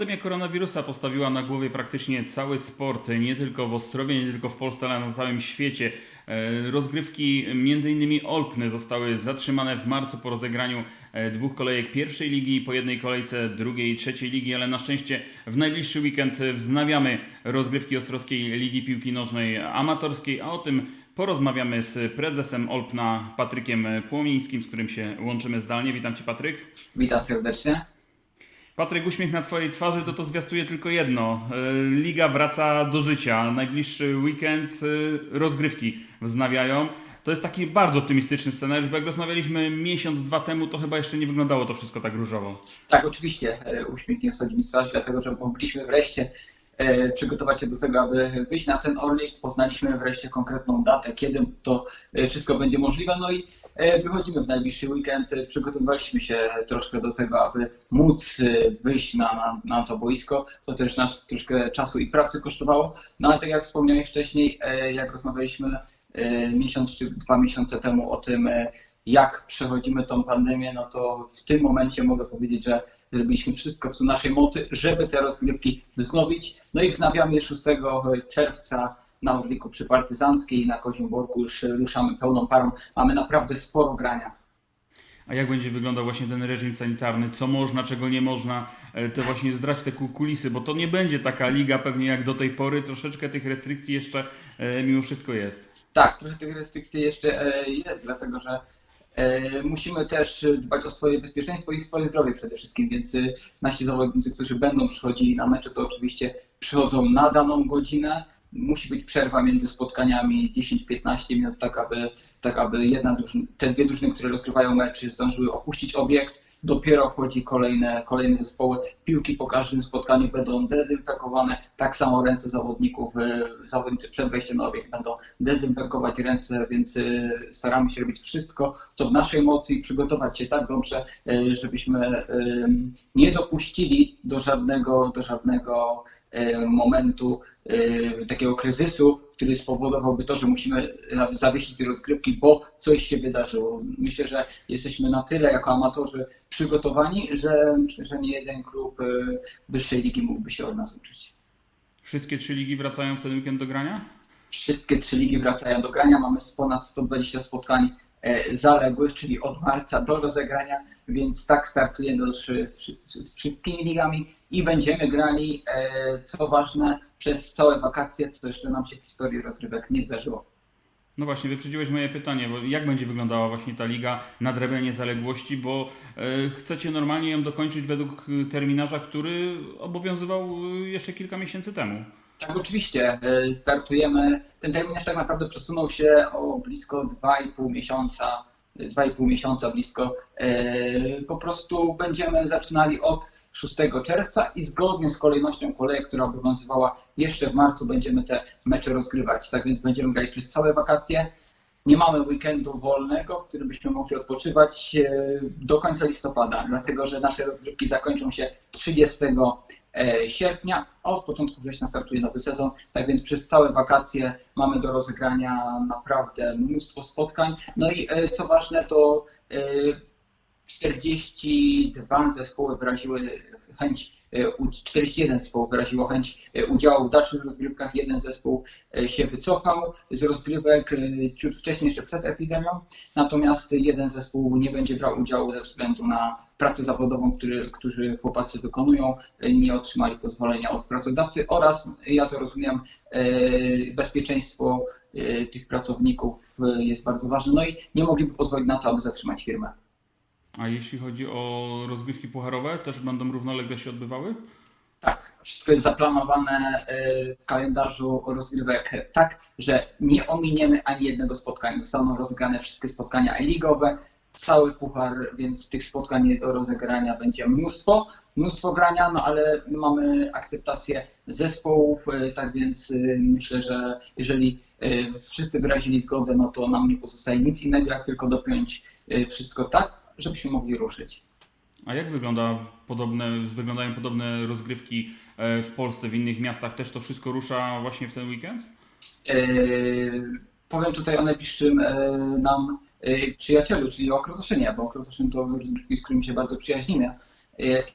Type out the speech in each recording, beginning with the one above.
Pandemia koronawirusa postawiła na głowie praktycznie cały sport, nie tylko w Ostrowie, nie tylko w Polsce, ale na całym świecie. E, Rozgrywki m.in. Olpny zostały zatrzymane w marcu po rozegraniu e, dwóch kolejek pierwszej ligi po jednej kolejce drugiej i trzeciej ligi, ale na szczęście w najbliższy weekend wznawiamy rozgrywki Ostrowskiej Ligi Piłki Nożnej Amatorskiej, a o tym porozmawiamy z prezesem Olpna Patrykiem Płomińskim, z którym się łączymy zdalnie. Witam Cię Patryk. Witam serdecznie. Patryk, uśmiech na Twojej twarzy to to zwiastuje tylko jedno. E, Liga wraca do życia. Najbliższy weekend e, rozgrywki wznawiają. To jest taki bardzo optymistyczny scenariusz, bo jak rozmawialiśmy miesiąc, dwa temu, to chyba jeszcze nie wyglądało to wszystko tak różowo. Tak, oczywiście e, uśmiech z twarzy, dlatego że mogliśmy wreszcie przygotować się do tego, aby wyjść na ten Orlik. Poznaliśmy wreszcie konkretną datę, kiedy to e, wszystko będzie możliwe. No i e, wychodzimy w najbliższy weekend. E, Przygotowywaliśmy się troszkę do tego, aby móc e, wyjść na, na, na to boisko. To też nas troszkę czasu i pracy kosztowało. No ale tak jak wspomniałeś wcześniej, e, jak rozmawialiśmy e, miesiąc czy dwa miesiące temu o tym, e, jak przechodzimy tą pandemię, no to w tym momencie mogę powiedzieć, że zrobiliśmy wszystko, co w naszej mocy, żeby te rozgrywki wznowić. No i wznawiamy 6 czerwca na Orliku przy Partyzanckiej i na Kozim Borku już ruszamy pełną parą. Mamy naprawdę sporo grania. A jak będzie wyglądał właśnie ten reżim sanitarny? Co można, czego nie można? E, To właśnie zdrać te ku- kulisy, bo to nie będzie taka liga pewnie jak do tej pory. Troszeczkę tych restrykcji jeszcze e, mimo wszystko jest. Tak, trochę tych restrykcji jeszcze e, jest, dlatego że musimy też dbać o swoje bezpieczeństwo i swoje zdrowie przede wszystkim, więc e, nasi zawodnicy, którzy będą przychodzili na mecze, to oczywiście przychodzą na daną godzinę. Musi być przerwa między spotkaniami 10-15 minut, tak aby, tak aby jedna drużyna, te dwie drużyny, które rozgrywają mecz, zdążyły opuścić obiekt. Dopiero wchodzi kolejne, kolejne zespoły. Piłki po każdym spotkaniu będą dezynfekowane. Tak samo ręce zawodników, e, zawodnicy przed wejściem na obiekt będą dezynfekować ręce, więc e, staramy się robić wszystko, co w naszej mocy i przygotować się tak dobrze, e, żebyśmy nie dopuścili do żadnego, do żadnego momentu takiego kryzysu, który spowodowałby to, że musimy e, zawiesić rozgrywki, bo coś się wydarzyło. Myślę, że jesteśmy na tyle jako amatorzy przygotowani, że myślę, że nie jeden klub e, wyższej ligi mógłby się od nas uczyć. Wszystkie trzy ligi wracają w ten weekend do grania? Wszystkie trzy ligi wracają do grania. Mamy ponad 120 spotkań zaległych, czyli od marca do rozegrania, więc tak startujemy z, wszystkimi ligami i będziemy grali, e, co ważne, przez całe wakacje, co jeszcze nam się w historii rozrywek nie zdarzyło. No właśnie, wyprzedziłeś moje pytanie, bo jak będzie wyglądała właśnie ta liga, nadrabianie zaległości, bo e, chcecie normalnie ją dokończyć według e, terminarza, który obowiązywał e, jeszcze kilka miesięcy temu. Tak, oczywiście. e, Startujemy. Ten terminarz tak naprawdę przesunął się o blisko 2,5 miesiąca. 2,5 miesiąca blisko. E, Po prostu będziemy zaczynali od 6 czerwca i zgodnie z kolejnością kolejek, która obowiązywała jeszcze w marcu, będziemy te mecze rozgrywać. Tak więc będziemy grali przez całe wakacje. Nie mamy weekendu wolnego, w którym byśmy mogli odpoczywać e, do końca listopada, dlatego że nasze rozgrywki zakończą się 30 e, sierpnia, od początku września startuje nowy sezon. Tak więc przez całe wakacje mamy do rozegrania naprawdę mnóstwo spotkań. No i e, co ważne, to e, 42 zespoły wyraziły chęć, e, u- 41 zespołów wyraziło chęć e, udziału w dalszych rozgrywkach. Jeden zespół e, się wycofał z rozgrywek e, ciut wcześniej, jeszcze przed epidemią. Natomiast jeden zespół nie będzie brał udziału ze względu na pracę zawodową, który, którzy chłopacy wykonują, e, nie otrzymali pozwolenia od pracodawcy oraz, ja to rozumiem, e, bezpieczeństwo e, tych pracowników e, jest bardzo ważne. No i nie mogliby pozwolić na to, aby zatrzymać firmę. A jeśli chodzi o rozgrywki pucharowe, też będą równolegle się odbywały? Tak, wszystko jest zaplanowane e, w kalendarzu rozgrywek tak, że nie ominiemy ani jednego spotkania. Zostaną rozegrane wszystkie spotkania ligowe, cały puchar, więc tych spotkań do rozegrania będzie mnóstwo, mnóstwo grania, no ale mamy akceptację zespołów, e, tak więc e, myślę, że jeżeli wszyscy wyrazili zgodę, no to nam nie pozostaje nic innego, jak tylko dopiąć wszystko tak, żebyśmy mogli ruszyć. A jak wygląda podobne, wyglądają podobne rozgrywki e, w Polsce, w innych miastach? Też to wszystko rusza właśnie w ten weekend? E, powiem tutaj o najbliższym e, nam e, przyjacielu, czyli o Krotoszynie, bo Krotoszyn to rozgrywki, z którym się bardzo przyjaźnimy.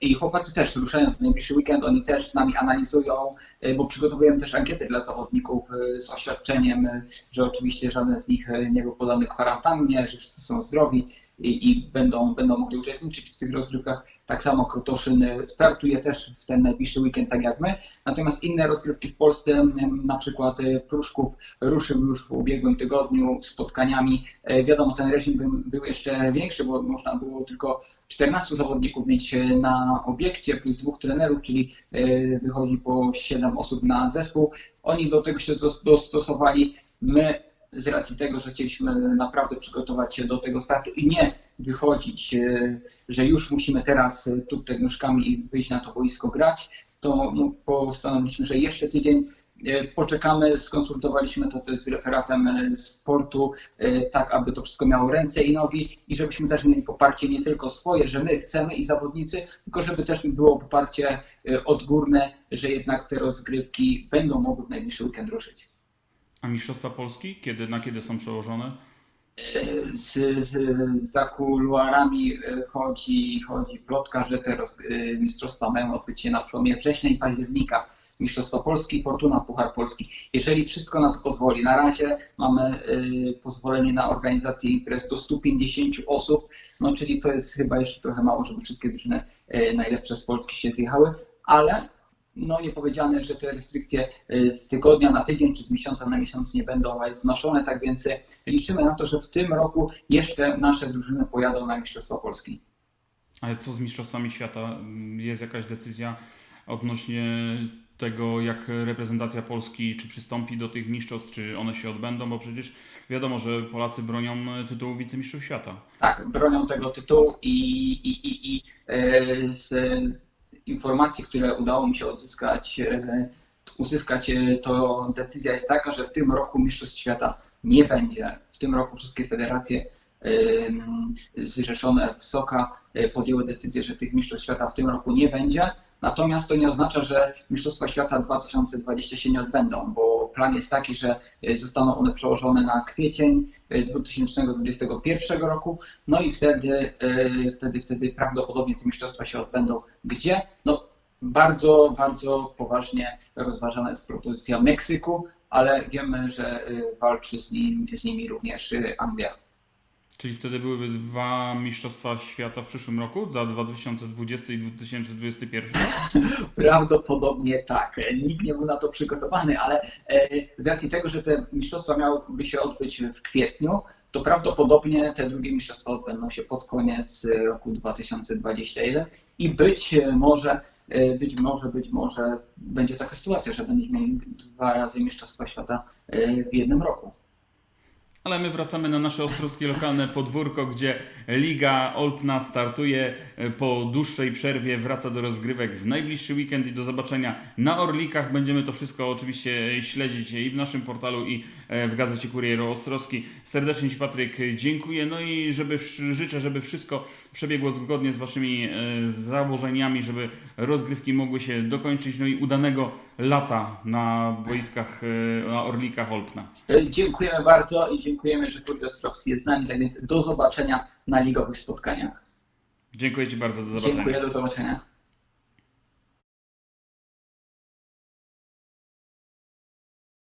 I chłopacy też ruszają w najbliższy weekend, oni też z nami analizują, bo przygotowujemy też ankiety dla zawodników z oświadczeniem, że oczywiście żaden z nich nie był podany kwarantannie, że wszyscy są zdrowi i, i będą, będą mogli uczestniczyć w tych rozgrywkach. Tak samo Krotoszyn startuje też w ten najbliższy weekend, tak jak my. Natomiast inne rozgrywki w Polsce, na przykład e, Pruszków ruszył już w ubiegłym tygodniu spotkaniami. E, Wiadomo, ten reżim był, był jeszcze większy, bo można było tylko 14 zawodników mieć e, na obiekcie, plus dwóch trenerów, czyli wychodzi po 7 osób na zespół. Oni do tego się dos- dostosowali. My z racji tego, że chcieliśmy naprawdę przygotować się do tego startu i nie wychodzić, e, że już musimy teraz tuptać nóżkami wyjść na to boisko grać, to no, postanowiliśmy, że jeszcze tydzień e, poczekamy, skonsultowaliśmy to też z referatem sportu, e, tak aby to wszystko miało ręce i nogi i żebyśmy też mieli poparcie nie tylko swoje, że my chcemy i zawodnicy, tylko żeby też było poparcie odgórne, że jednak te rozgrywki będą mogły w najbliższy weekend ruszyć. A Mistrzostwa Polski? Kiedy, na kiedy są przełożone? z, z, za kuluarami e, chodzi, chodzi plotka, że te roz, e, mistrzostwa mają odbyć się na przełomie września i października. Mistrzostwo Polski, Fortuna, Puchar Polski. Jeżeli wszystko na to pozwoli, na razie mamy e, pozwolenie na organizację imprez do 150 osób, no czyli to jest chyba jeszcze trochę mało, żeby wszystkie drużyny e, najlepsze z Polski się zjechały, ale no nie powiedziane, że te restrykcje e, z tygodnia na tydzień czy z miesiąca na miesiąc nie będą znoszone, tak więc e, liczymy na to, że w tym roku jeszcze nasze drużyny pojadą na Mistrzostwa Polski. Ale co z Mistrzostwami Świata? Jest jakaś decyzja odnośnie tego, jak reprezentacja Polski, czy przystąpi do tych mistrzostw, czy one się odbędą, bo przecież wiadomo, że Polacy bronią tytułu wicemistrzów świata. Tak, bronią tego tytułu i, i, i, i z informacji, które udało mi się odzyskać, e, uzyskać, e, to decyzja jest taka, że w tym roku Mistrzostw Świata nie będzie. W tym roku wszystkie federacje e, zrzeszone w SOKA podjęły decyzję, że tych Mistrzostw Świata w tym roku nie będzie. Natomiast to nie oznacza, że Mistrzostwa Świata 2020 się nie odbędą, bo plan jest taki, że e, zostaną one przełożone na kwiecień e, 2021 roku, no i wtedy, e, wtedy, wtedy prawdopodobnie te mistrzostwa się odbędą. Gdzie? No bardzo, bardzo poważnie rozważana jest propozycja Meksyku, ale wiemy, że e, walczy z, nim, z nimi również e, Anglia. Czyli wtedy byłyby dwa Mistrzostwa Świata w przyszłym roku, za 2020 i 2021? Prawdopodobnie tak. Nikt nie był na to przygotowany, ale e, z racji tego, że te mistrzostwa miałyby się odbyć w kwietniu, to prawdopodobnie te drugie mistrzostwa odbędą się pod koniec roku 2021 i być może, e, być może, być może będzie taka sytuacja, że będziemy mieli dwa razy mistrzostwa świata e, w jednym roku. Ale my wracamy na nasze ostrowskie lokalne podwórko, gdzie Liga Olpna startuje e, po dłuższej przerwie, wraca do rozgrywek w najbliższy weekend i do zobaczenia na Orlikach. Będziemy to wszystko oczywiście śledzić i w naszym portalu i e, w gazecie Kurier Ostrowski. Serdecznie Ci Patryk dziękuję. No i żeby, życzę, żeby wszystko przebiegło zgodnie z Waszymi e, założeniami, żeby rozgrywki mogły się dokończyć. No i udanego lata na boiskach, e, na Orlikach Olpna. E, Dziękujemy bardzo i dziękujemy, że Kurier Ostrowski jest z nami, tak więc do zobaczenia na ligowych spotkaniach. Dziękuję Ci bardzo, do zobaczenia. Dziękuję, do zobaczenia.